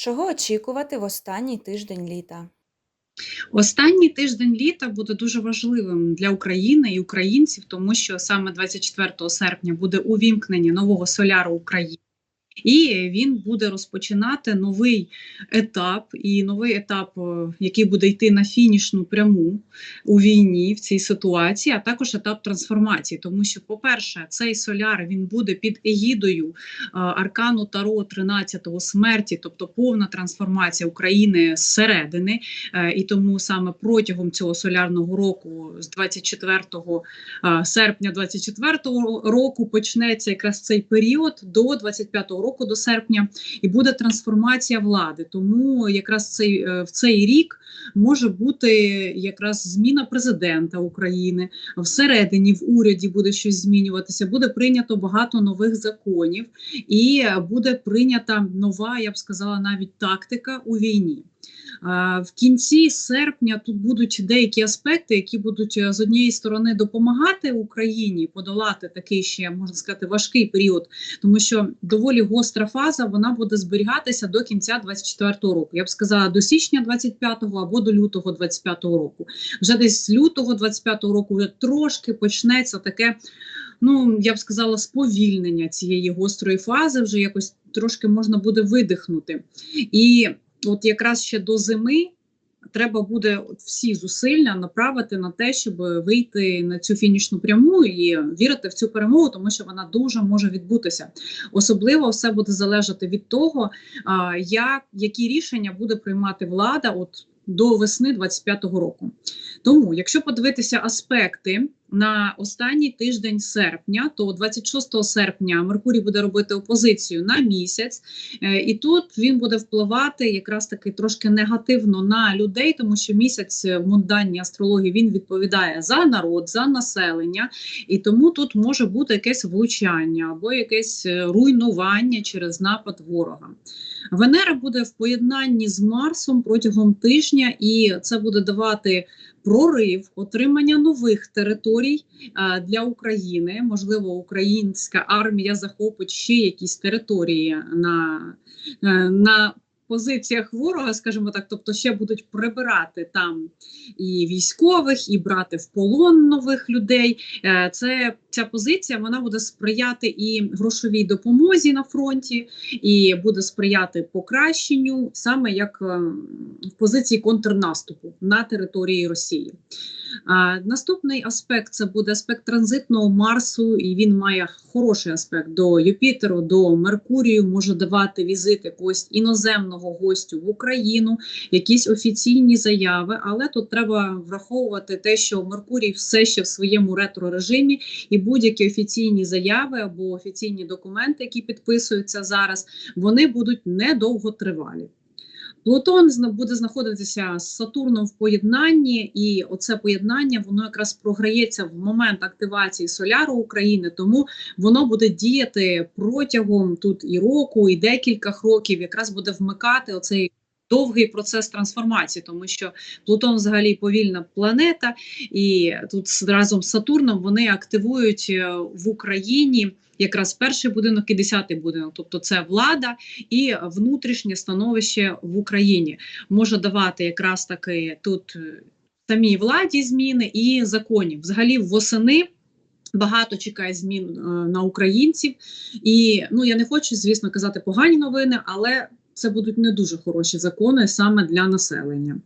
Чого очікувати в останній тиждень літа? Останній тиждень літа буде дуже важливим для України і українців, тому що саме 24 серпня буде увімкнення нового соляру України. І він буде розпочинати новий етап, і новий етап, е, який буде йти на фінішну пряму у війні в цій ситуації, а також етап трансформації. Тому що, по-перше, цей соляр він буде під егідою е, аркану Таро 13-го смерті, тобто повна трансформація України зсередини. Е, І тому саме протягом цього солярного року, з 24 е, серпня 24 року, почнеться якраз цей період до 25 року до серпня, і буде трансформація влади. Тому якраз цей е, в цей рік може бути якраз зміна президента України всередині в уряді буде щось змінюватися. Буде прийнято багато нових законів, і буде прийнята нова, я б сказала, навіть тактика у війні. В кінці серпня тут будуть деякі аспекти, які будуть е, з однієї сторони допомагати Україні подолати такий ще можна сказати важкий період, тому що доволі гостра фаза вона буде зберігатися до кінця 24-го року. Я б сказала до січня 25-го або до лютого 25-го року. Вже десь з лютого 25-го року вже трошки почнеться таке. Ну, я б сказала, сповільнення цієї гострої фази вже якось трошки можна буде видихнути. І от якраз ще до зими треба буде всі зусилля направити на те, щоб вийти на цю фінішну пряму і вірити в цю перемогу, тому що вона дуже може відбутися. Особливо все буде залежати від того, як які рішення буде приймати влада. От до весни 25-го року. Тому, якщо подивитися аспекти на останній тиждень серпня, то 26 серпня Меркурій буде робити опозицію на місяць, е, і тут він буде впливати якраз таки трошки негативно на людей, тому що місяць в мунданні астрології він відповідає за народ, за населення, і тому тут може бути якесь влучання або якесь е, руйнування через напад ворога. Венера буде в поєднанні з Марсом протягом тижня, і це буде давати прорив отримання нових територій для України. Можливо, українська армія захопить ще якісь території на, е, на позиціях ворога, скажімо так, тобто ще будуть прибирати там і військових, і брати в полон нових людей. Е, Це ця позиція вона буде сприяти і грошовій допомозі на фронті, і буде сприяти покращенню, саме як е, в позиції контрнаступу на території Росії. Наступний аспект це буде аспект транзитного Марсу, і він має хороший аспект до Юпітеру, до Меркурію, може давати візит якогось іноземного гостю в Україну, якісь офіційні заяви. Але тут треба враховувати те, що Меркурій все ще в своєму ретро-режимі, і будь-які офіційні заяви або офіційні документи, які підписуються зараз, вони будуть недовготривалі. Плутон буде знаходитися з Сатурном в поєднанні, і оце поєднання воно якраз програється в момент активації соляру України, тому воно буде діяти протягом тут і року, і декількох років, якраз буде вмикати оцей. Довгий процес трансформації, тому що Плутон взагалі повільна планета, і тут разом з Сатурном вони активують е, в Україні якраз перший будинок і десятий будинок, тобто це влада і внутрішнє становище в Україні може давати якраз таки тут е, самій владі зміни і законів. Взагалі восени. Багато чекає змін е, на українців, і ну я не хочу, звісно, казати погані новини, але це будуть не дуже хороші закони саме для населення.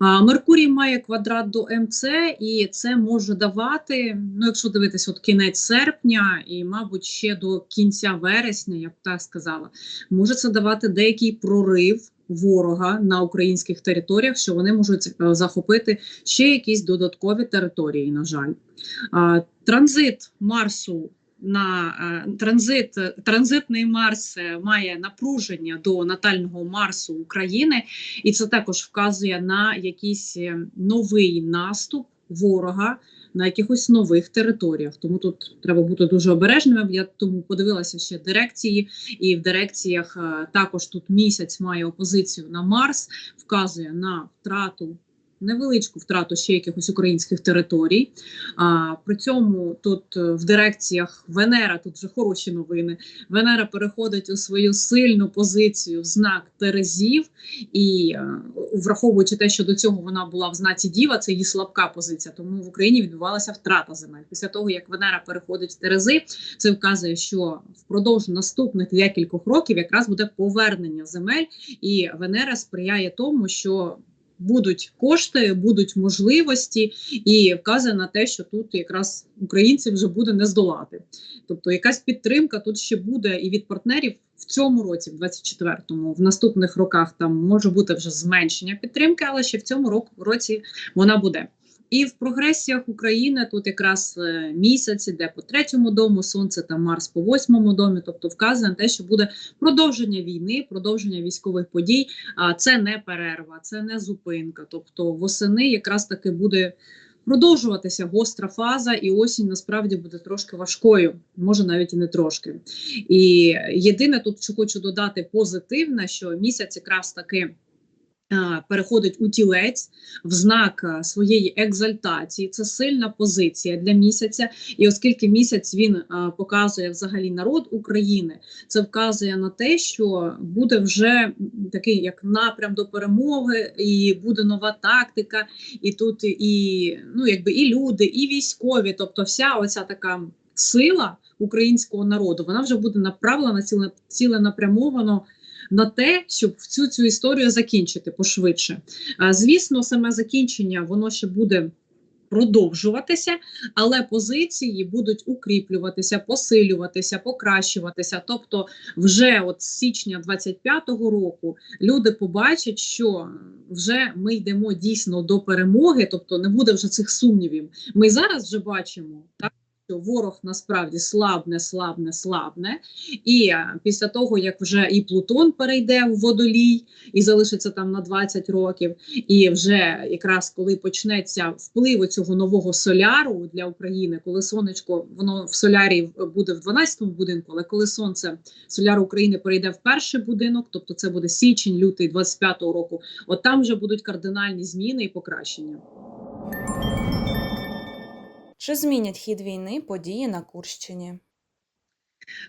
Меркурій має квадрат до МЦ, і це може давати, ну якщо дивитися, от кінець серпня, і, мабуть, ще до кінця вересня, я б так сказала, може це давати деякий прорив ворога на українських територіях, що вони можуть е, захопити ще якісь додаткові території. На жаль, транзит Марсу. На е, транзит транзитний Марс е, має напруження до натального Марсу України, і це також вказує на якийсь е, новий наступ ворога на якихось нових територіях. Тому тут треба бути дуже обережними. Я тому подивилася ще дирекції, і в дирекціях також тут місяць має опозицію на Марс, вказує на втрату невеличку втрату ще якихось українських територій. А при цьому тут е, в дирекціях Венера, тут вже хороші новини. Венера переходить у свою сильну позицію в знак Терезів, і е, враховуючи те, що до цього вона була в знаці Діва, це її слабка позиція. Тому в Україні відбувалася втрата земель. Після того як Венера переходить в Терези, це вказує, що впродовж наступних декількох років якраз буде повернення земель, і Венера сприяє тому, що будуть кошти, будуть можливості, і вказує на те, що тут якраз українців вже буде не здолати. Тобто, якась підтримка тут ще буде і від партнерів в цьому році, в 24-му, в наступних роках там може бути вже зменшення підтримки, але ще в цьому року році вона буде. І в прогресіях України тут якраз е, місяць іде по третьому дому, сонце та Марс по восьмому домі. Тобто вказує на те, що буде продовження війни, продовження військових подій. А це не перерва, це не зупинка. Тобто восени якраз таки буде продовжуватися гостра фаза, і осінь насправді буде трошки важкою, може навіть і не трошки. І єдине тут, що хочу додати позитивне, що місяць якраз таки. Переходить у тілець в знак своєї екзальтації. Це сильна позиція для місяця. І оскільки місяць він показує взагалі народ України, це вказує на те, що буде вже такий як напрям до перемоги, і буде нова тактика, і тут і ну якби і люди, і військові, тобто вся оця така сила українського народу, вона вже буде направлена ціле, ціленапрямовано на те, щоб всю цю історію закінчити пошвидше. Звісно, саме закінчення воно ще буде. Продовжуватися, але позиції будуть укріплюватися, посилюватися, покращуватися. Тобто, вже от з січня 25-го року люди побачать, що вже ми йдемо дійсно до перемоги, тобто не буде вже цих сумнівів. Ми зараз вже бачимо так. Що ворог насправді слабне, слабне, слабне, і е, після того як вже і Плутон перейде в водолій і залишиться там на 20 років, і вже якраз коли почнеться вплив цього нового соляру для України, коли сонечко воно в солярі буде в 12-му будинку, але коли сонце соляру України перейде в перший будинок, тобто це буде січень, лютий 25-го року, от там вже будуть кардинальні зміни і покращення. Чи змінять хід війни події на Курщині?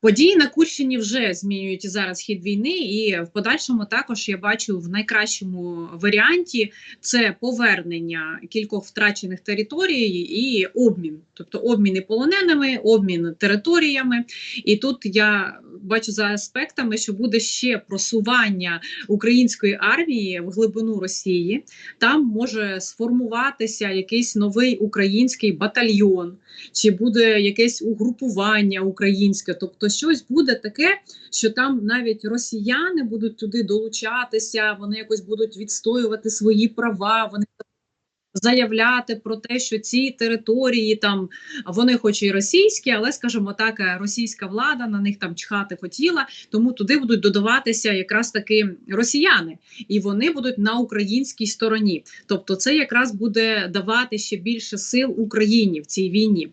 Події на Курщині вже змінюють зараз хід війни, і в подальшому також я бачу в найкращому варіанті це повернення кількох втрачених територій і обмін, тобто обміни полоненими, обмін територіями. І тут я бачу за аспектами, що буде ще просування української армії в глибину Росії. Там може сформуватися якийсь новий український батальйон, чи буде якесь угрупування українське, тобто щось буде таке, що там навіть росіяни будуть туди долучатися, вони якось будуть відстоювати свої права. Вони заявляти про те, що ці території там вони, хоч і російські, але скажімо так, російська влада на них там чхати хотіла, тому туди будуть додаватися якраз таки росіяни, і вони будуть на українській стороні. Тобто, це якраз буде давати ще більше сил Україні в цій війні.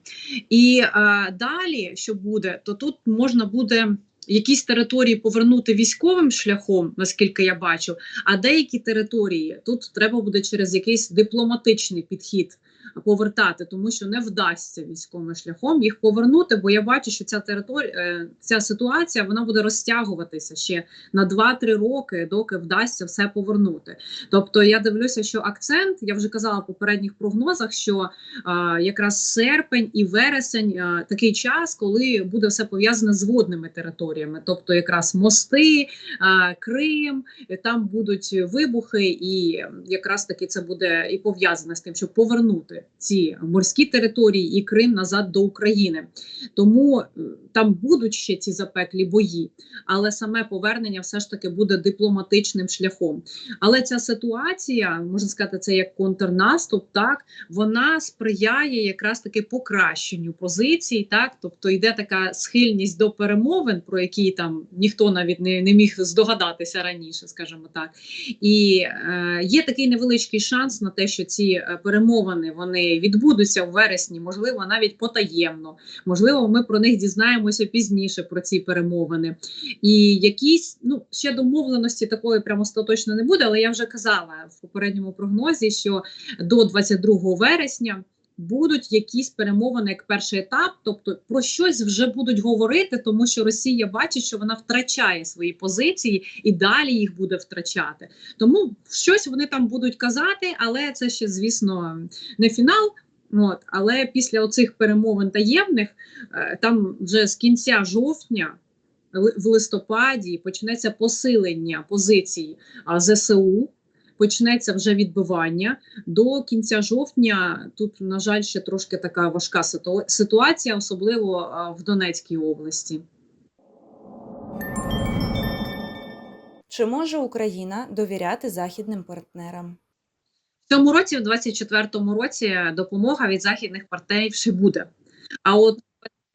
І е, далі, що буде, то тут можна буде. Якісь території повернути військовим шляхом, наскільки я бачу, а деякі території тут треба буде через якийсь дипломатичний підхід повертати, тому що не вдасться військовим шляхом їх повернути. Бо я бачу, що ця територія, е, ця ситуація вона буде розтягуватися ще на 2-3 роки, доки вдасться все повернути. Тобто я дивлюся, що акцент я вже казала в попередніх прогнозах, що а, якраз серпень і вересень а, такий час, коли буде все пов'язане з водними територіями, тобто якраз мости, а, Крим, там будуть вибухи, і якраз таки це буде і пов'язане з тим, щоб повернути ці морські території і Крим назад до України. Тому е, там будуть ще ці запеклі бої, але саме повернення все ж таки буде дипломатичним шляхом. Але ця ситуація, можна сказати, це як контрнаступ, так вона сприяє якраз таки покращенню позицій, так тобто йде така схильність до перемовин, про які там ніхто навіть не, не міг здогадатися раніше, скажімо так. І е, є такий невеличкий шанс на те, що ці е, перемовини вони вони відбудуться в вересні, можливо, навіть потаємно. Можливо, ми про них дізнаємося пізніше про ці перемовини. І якісь ну ще домовленості такої прямо остаточно не буде. Але я вже казала в попередньому прогнозі, що до 22 вересня. Будуть якісь перемовини як перший етап, тобто про щось вже будуть говорити, тому що Росія бачить, що вона втрачає свої позиції і далі їх буде втрачати. Тому щось вони там будуть казати, але це ще, звісно, не фінал. От, але після оцих перемовин таємних, е, там вже з кінця жовтня, в листопаді, почнеться посилення позицій ЗСУ. Почнеться вже відбивання до кінця жовтня. Тут, на жаль, ще трошки така важка ситуація, особливо в Донецькій області. Чи може Україна довіряти західним партнерам? В цьому році, в 24-му році, допомога від західних партнерів ще буде. А от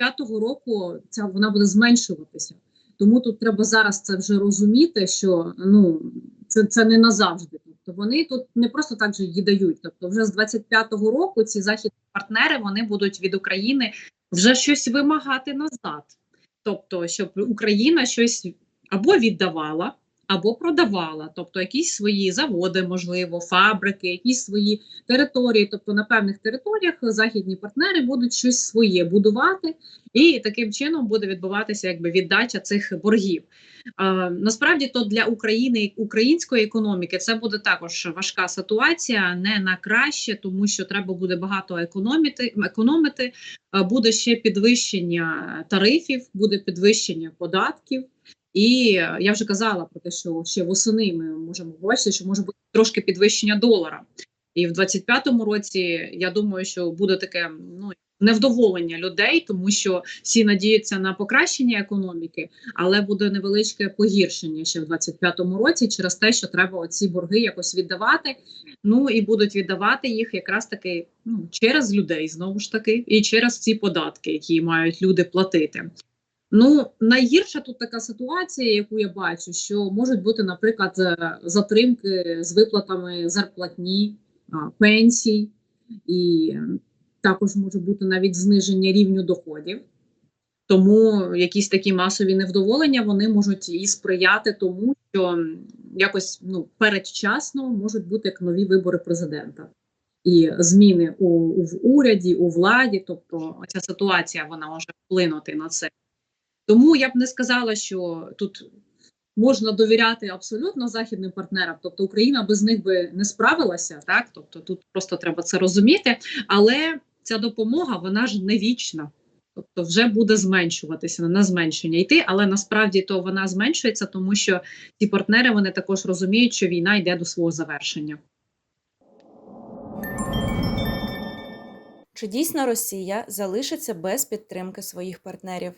25-го року ця вона буде зменшуватися. Тому тут треба зараз це вже розуміти, що ну це, це не назавжди. Тобто вони тут не просто так же її дають. Тобто, вже з 25-го року ці західні партнери вони будуть від України вже щось вимагати назад. Тобто, щоб Україна щось або віддавала, або продавала, тобто якісь свої заводи, можливо, фабрики, якісь свої території. Тобто на певних територіях західні партнери будуть щось своє будувати, і таким чином буде відбуватися якби віддача цих боргів. А, насправді, то для України української економіки це буде також важка ситуація, не на краще, тому що треба буде багато економити, економити. Буде ще підвищення тарифів, буде підвищення податків. І я вже казала про те, що ще восени ми можемо бачити, що може бути трошки підвищення долара. І в 25-му році я думаю, що буде таке ну невдоволення людей, тому що всі надіються на покращення економіки, але буде невеличке погіршення ще в 25-му році через те, що треба оці борги якось віддавати. Ну і будуть віддавати їх якраз таки ну через людей знову ж таки, і через ці податки, які мають люди платити. Ну, найгірша тут така ситуація, яку я бачу, що можуть бути, наприклад, е, затримки з виплатами зарплатні, пенсій, і також може бути навіть зниження рівню доходів. Тому якісь такі масові невдоволення вони можуть і сприяти тому, що якось ну передчасно можуть бути як нові вибори президента і зміни у в уряді, у владі. Тобто, ця ситуація вона може вплинути на це. Тому я б не сказала, що тут можна довіряти абсолютно західним партнерам. Тобто Україна без них би не справилася, так тобто тут просто треба це розуміти. Але ця допомога вона ж не вічна. Тобто вже буде зменшуватися на зменшення йти, але насправді то вона зменшується, тому що ці партнери вони також розуміють, що війна йде до свого завершення. Чи дійсно Росія залишиться без підтримки своїх партнерів?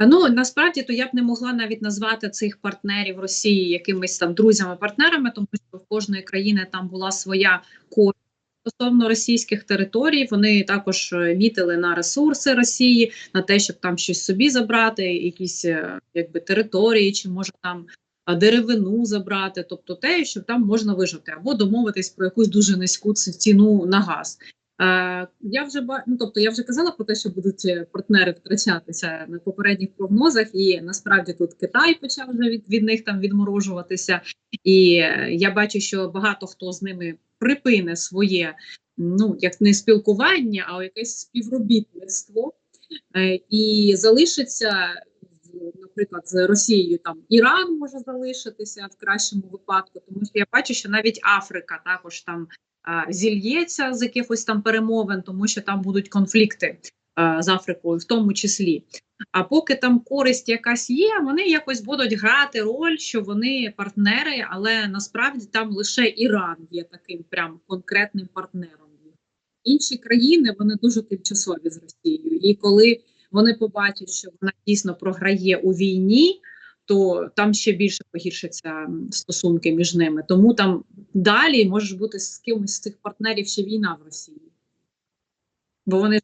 Ну насправді то я б не могла навіть назвати цих партнерів Росії якимись там друзями-партнерами, тому що в кожної країни там була своя користь. Стосовно російських територій, вони також е, мітили на ресурси Росії, на те, щоб там щось собі забрати, якісь е, якби території, чи може там деревину забрати, тобто те, що там можна вижити, або домовитись про якусь дуже низьку ціну на газ. Е, я вже ну, тобто я вже казала про те, що будуть е, партнери втрачатися на попередніх прогнозах, і насправді тут Китай почав вже від, від них там відморожуватися. І е, я бачу, що багато хто з ними припине своє, ну як не спілкування, а якесь співробітництво, і залишиться. Наприклад, з Росією там Іран може залишитися в кращому випадку, тому що я бачу, що навіть Африка також там зільється з якихось там перемовин, тому що там будуть конфлікти з Африкою, в тому числі. А поки там користь якась є, вони якось будуть грати роль, що вони партнери, але насправді там лише Іран є таким прям конкретним партнером. Інші країни вони дуже тимчасові з Росією, і коли вони побачать, що вона дійсно програє у війні, то там ще більше погіршаться стосунки між ними. Тому там далі може бути з кимось з цих партнерів ще війна в Росії. Бо вони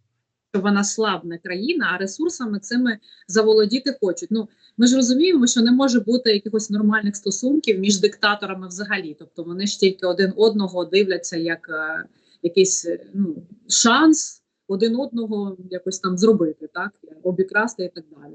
що вона слабна країна, а ресурсами цими заволодіти хочуть. Ну ми ж розуміємо, що не може бути якихось нормальних стосунків між диктаторами взагалі. Тобто вони ж тільки один одного дивляться як, е, якийсь е, ну, шанс один одного якось там зробити, так обікрасти і так далі.